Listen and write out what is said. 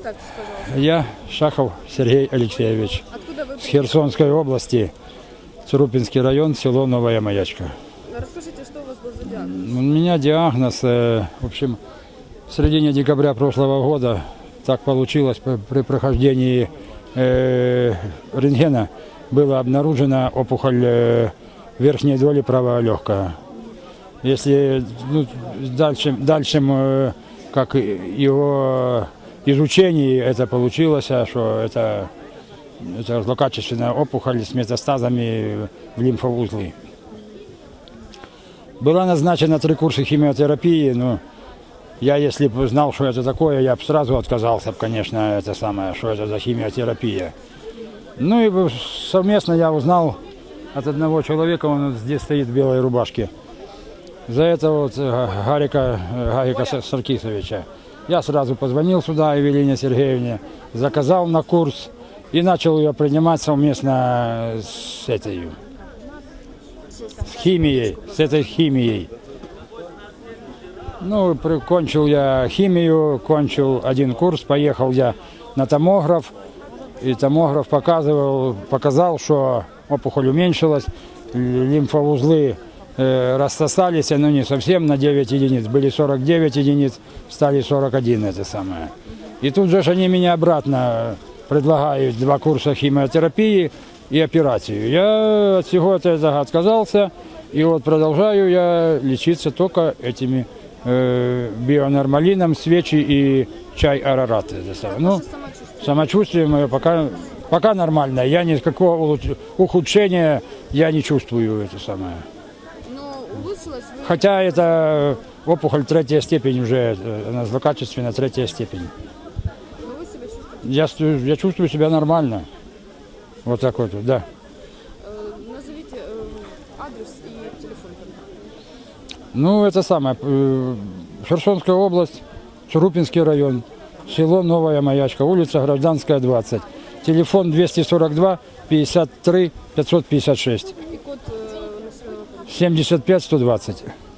Представьтесь, пожалуйста. Я Шахов Сергей Алексеевич Откуда вы с Херсонской области, Цурупинский район, село Новая Маячка. Расскажите, что у вас был за диагноз? У меня диагноз, э, в общем, в середине декабря прошлого года так получилось при- прохождении э, рентгена была обнаружена опухоль э, верхней доли правого легкого. Если ну, дальше, дальшем, э, как его изучении это получилось, а что это, это злокачественная опухоль с метастазами в лимфоузлы. Была назначена три курса химиотерапии, но я, если бы знал, что это такое, я бы сразу отказался, конечно, это самое, что это за химиотерапия. Ну и совместно я узнал от одного человека, он здесь стоит в белой рубашке, за это вот э, Гарика, э, Гарика Са- Саркисовича. Я сразу позвонил сюда Евелине Сергеевне, заказал на курс и начал ее принимать совместно с этой, с химией, с этой химией. Ну, кончил я химию, кончил один курс, поехал я на томограф, и томограф показывал, показал, что опухоль уменьшилась, лимфоузлы рассосались, но не совсем на 9 единиц, были 49 единиц, стали 41 это самое. И тут же они меня обратно предлагают два курса химиотерапии и операцию. Я от всего этого отказался, и вот продолжаю я лечиться только этими э, бионормалином, свечи и чай арарат. Ну, самочувствие. мое пока, пока нормальное. Я никакого ухудшения я не чувствую это самое. Хотя это опухоль третья степень уже, э, она злокачественная третья степень. Я, я чувствую себя нормально. Вот так вот, да. Э, назовите э, адрес и телефон. Ну, это самое, э, Херсонская область, Чурупинский район, село Новая Маячка, улица Гражданская, 20. Телефон 242 53 556 75-120.